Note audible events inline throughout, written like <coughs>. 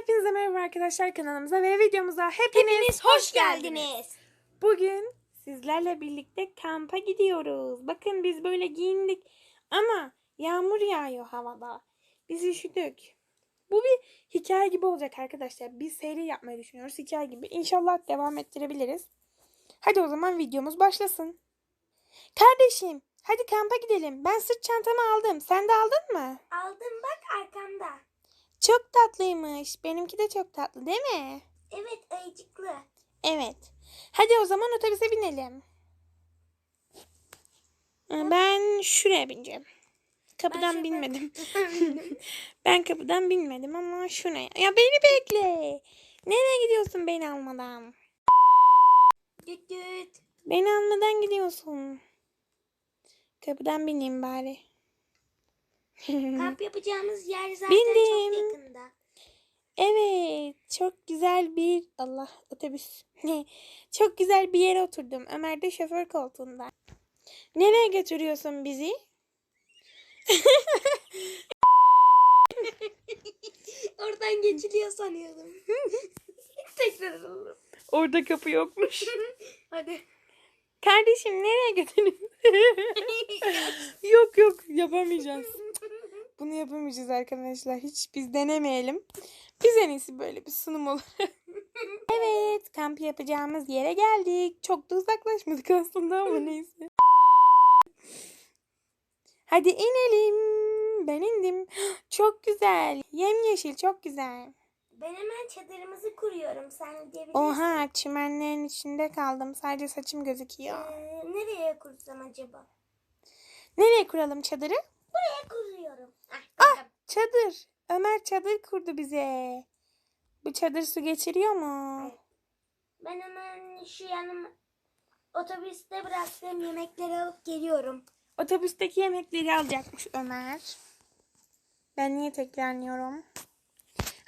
Hepinize merhaba arkadaşlar kanalımıza ve videomuza hepiniz, Hepiniz hoş geldiniz. Bugün sizlerle birlikte kampa gidiyoruz. Bakın biz böyle giyindik ama yağmur yağıyor havada. Biz üşüdük. Bu bir hikaye gibi olacak arkadaşlar. Biz seri yapmayı düşünüyoruz hikaye gibi. İnşallah devam ettirebiliriz. Hadi o zaman videomuz başlasın. Kardeşim hadi kampa gidelim. Ben sırt çantamı aldım. Sen de aldın mı? Aldım bak arkamda. Çok tatlıymış. Benimki de çok tatlı değil mi? Evet ayıcıklı. Evet. Hadi o zaman otobüse binelim. Ee, Ben şuraya bineceğim. Kapıdan şoför- binmedim. <laughs> <laughs> ben kapıdan binmedim ama şuraya. Ya beni bekle. Nereye gidiyorsun beni almadan? Düt düt. Beni almadan gidiyorsun. Kapıdan bineyim bari. Kamp <laughs> yapacağımız yer zaten Bindim. çok yakında. Evet, çok güzel bir Allah otobüs. <laughs> çok güzel bir yere oturdum. Ömer de şoför koltuğunda. Nereye götürüyorsun bizi? <laughs> Oradan geçiliyor sanıyordum. Tekrar alalım. Orada kapı yokmuş. Hadi. Kardeşim nereye götürüyorsun? <laughs> yok yok yapamayacağız. Bunu yapamayacağız arkadaşlar. Hiç biz denemeyelim. Biz en iyisi böyle bir sunum olur. <laughs> evet kamp yapacağımız yere geldik. Çok da uzaklaşmadık aslında ama <laughs> neyse. Hadi inelim. Ben indim. <gasps> Çok güzel. Yemyeşil çok güzel. Ben hemen çadırımızı kuruyorum. Sen gidebilirsin. Oha çimenlerin içinde kaldım. Sadece saçım gözüküyor. Ee, nereye kursam acaba? Nereye kuralım çadırı? Buraya kuruyorum. Ah, Ah çadır. Ömer çadır kurdu bize. Bu çadır su geçiriyor mu? Evet. Ben hemen şu yanım otobüste bıraktığım yemekleri alıp geliyorum. Otobüsteki yemekleri alacakmış Ömer. Ben niye tekrarlıyorum?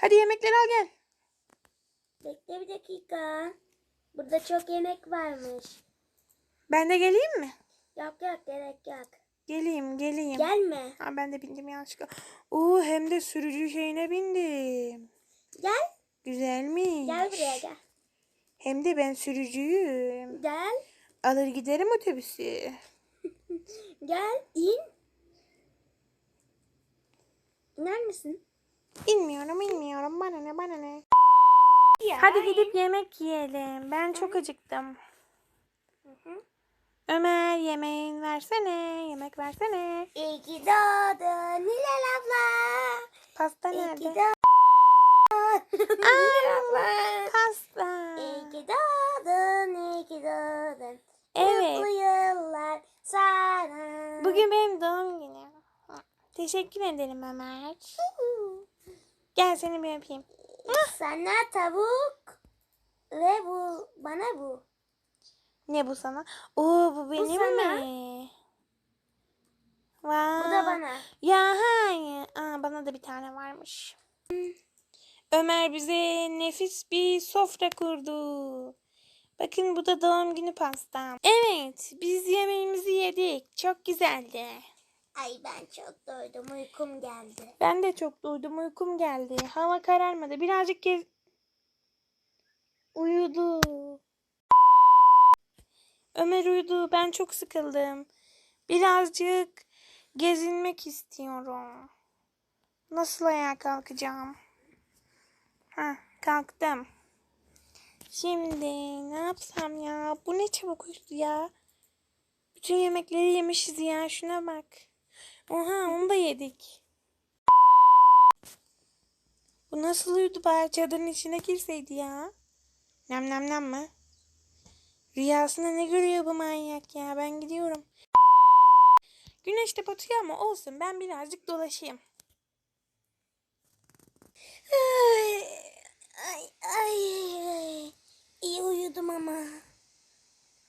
Hadi yemekleri al gel. Bekle bir dakika. Burada çok yemek varmış. Ben de geleyim mi? Yok yok gerek yok. Geleyim geleyim. Gelme. Ha, ben de bindim yanlışlıkla. Oo hem de sürücü şeyine bindim. Gel. Güzelmiş. Gel buraya gel. Hem de ben sürücüyüm. Gel. Alır giderim otobüsü. <laughs> Gel. in. İner misin? İnmiyorum inmiyorum bana ne bana ne. Ya. Hadi gidip yemek yiyelim. Ben çok acıktım. hı. Ömer yemeğin versene. Yemek versene. İyi ki doğdun Hilal abla. Pasta İyi ki nerede? doğdun. <laughs> Hilal abla. Pasta. İyi ki doğdun, iyi ki doğdun. Evet. Mutlu yıllar sana. Bugün benim doğum günüm. Teşekkür ederim Ömer. Gel seni bir öpeyim. Sana tavuk ve bu bana bu. Ne bu sana? Oo bu benim sana. mi? Vay. Bu da bana. Ya hayır. Aa, bana da bir tane varmış. Ömer bize nefis bir sofra kurdu. Bakın bu da doğum günü pastam. Evet biz yemeğimizi yedik. Çok güzeldi. Ay ben çok doydum uykum geldi. Ben de çok doydum uykum geldi. Hava kararmadı. Birazcık gez... Uyudu. Ömer uyudu. Ben çok sıkıldım. Birazcık gezinmek istiyorum. Nasıl ayağa kalkacağım? Ha, kalktım. Şimdi ne yapsam ya? Bu ne çabuk uyudu ya. Bütün yemekleri yemişiz ya. Şuna bak. Oha onu da yedik. Bu nasıl uyudu bari çadırın içine girseydi ya. Nem nem nem mi? Rüyasında ne görüyor bu manyak ya? Ben gidiyorum. Güneş de batıyor ama olsun ben birazcık dolaşayım. Ay ay ay. İyi uyudum ama.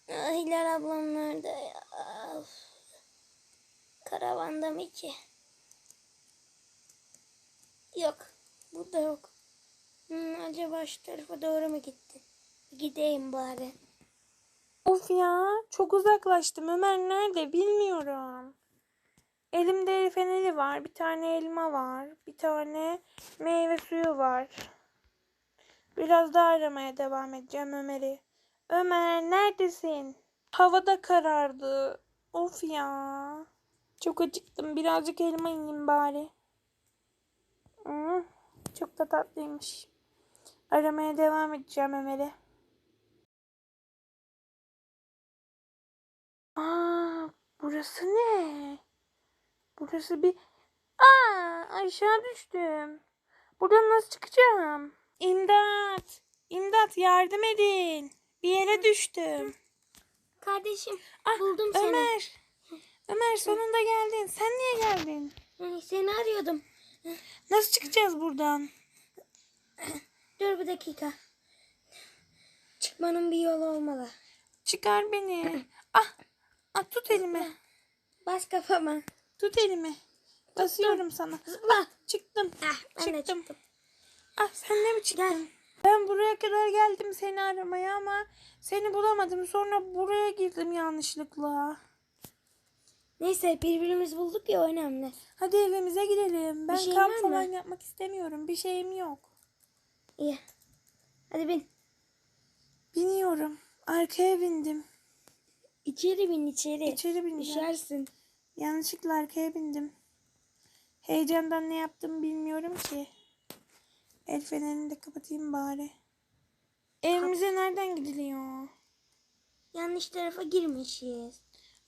Hilal ablam nerede ya? Of. Karavanda mı ki? Yok. Burada yok. Hmm, acaba şu tarafa doğru mu gitti? Gideyim bari. Of ya çok uzaklaştım. Ömer nerede bilmiyorum. Elimde el feneri var. Bir tane elma var. Bir tane meyve suyu var. Biraz daha aramaya devam edeceğim Ömer'i. Ömer neredesin? Hava da karardı. Of ya. Çok acıktım. Birazcık elma yiyeyim bari. Hmm, çok da tatlıymış. Aramaya devam edeceğim Ömer'i. Aa, burası ne? Burası bir... Aa, aşağı düştüm. Buradan nasıl çıkacağım? İmdat! İmdat yardım edin. Bir yere düştüm. Kardeşim Ah, buldum seni. Ömer. Ömer sonunda geldin. Sen niye geldin? Ay, Seni arıyordum. Nasıl çıkacağız buradan? Dur bir dakika. Çıkmanın bir yolu olmalı. Çıkar beni. <coughs> Ah, ah tut elimi. Bas kafama. Tut elimi. Basıyorum sana. Zıpla. Çıktım. Ah, ben de Çıktım. çıktım. Ah sen de mi çıktın? Gel. Ben buraya kadar geldim seni aramaya ama seni bulamadım. Sonra buraya girdim yanlışlıkla. Neyse birbirimizi bulduk ya o önemli. Hadi evimize gidelim. Ben şeyin kamp var mı? falan yapmak istemiyorum. Bir şeyim yok. İyi. Hadi bin. Biniyorum. Arkaya bindim. İçeri bin içeri. İçeri bindim. Düşersin. Yanlışlıkla arkaya bindim. Heyecandan ne yaptım bilmiyorum ki. El fenerini de kapatayım bari. Evimize nereden gidiliyor? Yanlış tarafa girmişiz.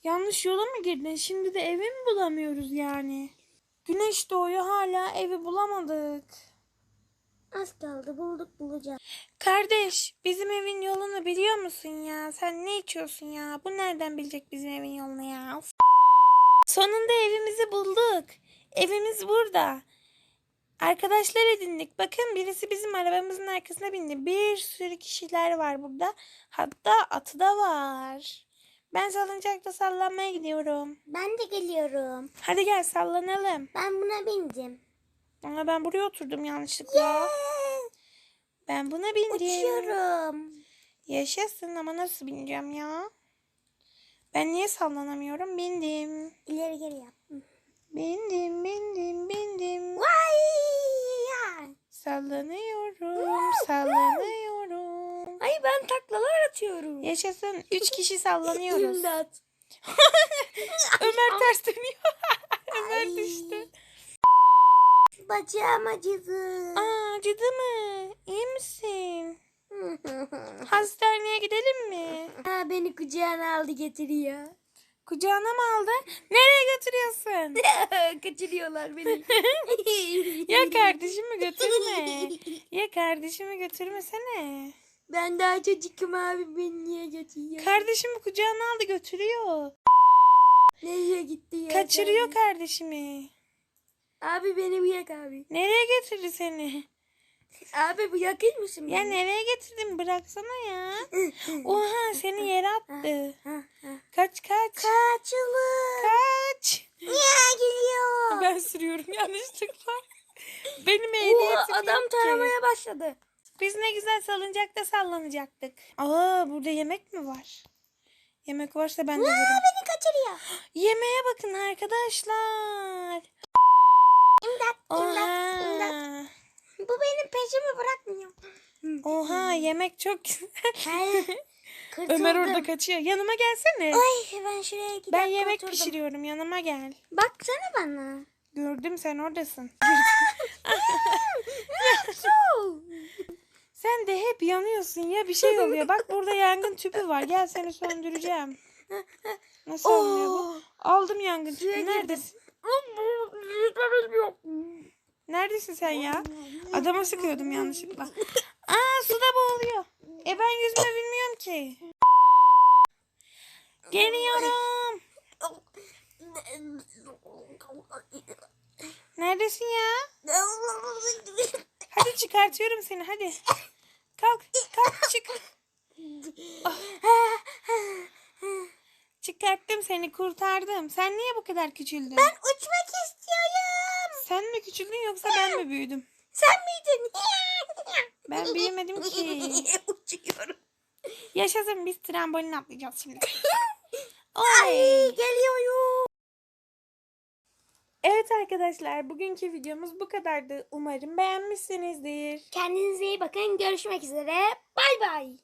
Yanlış yola mı girdin? Şimdi de evi mi bulamıyoruz yani? Güneş doğuyor hala evi bulamadık. Az kaldı bulduk bulacağız. Kardeş bizim evin yolunu biliyor musun ya? Sen ne içiyorsun ya? Bu nereden bilecek bizim evin yolunu ya? Of. Sonunda evimizi bulduk. Evimiz burada. Arkadaşlar edindik. Bakın birisi bizim arabamızın arkasına bindi. Bir sürü kişiler var burada. Hatta atı da var. Ben salıncakta sallanmaya gidiyorum. Ben de geliyorum. Hadi gel sallanalım. Ben buna bindim. Ama ben buraya oturdum yanlışlıkla. Ben buna bindim. Uçuyorum. Yaşasın ama nasıl bineceğim ya? Ben niye sallanamıyorum? Bindim. İleri geri yap. Bindim, bindim, bindim. Vay! Sallanıyorum, sallanıyorum. Ay ben taklalar atıyorum. Yaşasın. <laughs> Üç kişi sallanıyoruz. İmdat. <laughs> Ömer ters dönüyor. <laughs> Ömer Ay. düştü. Bacağım acıdı. Aa, acıdı mı? İyi misin? Hastaneye gidelim mi? ha, beni kucağına aldı getiriyor. Kucağına mı aldı? Nereye götürüyorsun? Kaçırıyorlar beni. Ya kardeşimi götürme. Ya kardeşimi götürmesene. Ben daha çocukum abi beni niye götürüyor? Kardeşimi kucağına aldı götürüyor. Nereye gitti ya? Kaçırıyor kardeşimi. Abi beni bırak abi. Nereye götürdü seni? Abi bırakır mısın Ya beni? nereye getirdin? Bıraksana ya. <laughs> Oha seni yere attı. Ha, ha. Kaç kaç. Kaçılın. Kaç. Ya geliyor. Ben sürüyorum yanlışlıkla. Benim ehliyetim adam yok ki. taramaya başladı. Biz ne güzel salıncakta sallanacaktık. Aa burada yemek mi var? Yemek varsa ben de Aa, yerim. beni kaçırıyor. <gasps> Yemeğe bakın arkadaşlar. İmdat, imdat, imdat. Oha. Bu benim peşimi bırakmıyor. Oha yemek çok <laughs> güzel. Hayır. Kurtuldum. Ömer orada kaçıyor. Yanıma gelsene. Ay ben şuraya iki Ben yemek oturdum. pişiriyorum. Yanıma gel. Baksana bana. Gördüm sen oradasın. <laughs> <laughs> Su. Sen de hep yanıyorsun ya bir şey oluyor. Bak burada yangın tüpü var. Gel seni söndüreceğim. Nasıl olmuyor bu? Oo. Aldım yangın tüpü. Neredesin? Neredesin sen ya? Adama sıkıyordum yanlışlıkla. Aa suda boğuluyor. E ben yüzme bilmiyorum ki. Geliyorum. Neredesin ya? Hadi çıkartıyorum seni hadi. Kalk kalk çık. Çıkarttım seni kurtardım. Sen niye bu kadar küçüldün? Ben uçmak istiyorum. Sen mi küçüldün yoksa ben mi büyüdüm? Sen miydin? Ben büyümedim ki. <laughs> Uçuyorum. Yaşasın biz trambolin atlayacağız şimdi. Ay <laughs> Ay. geliyorum. Evet arkadaşlar bugünkü videomuz bu kadardı. Umarım beğenmişsinizdir. Kendinize iyi bakın. Görüşmek üzere. Bay bay.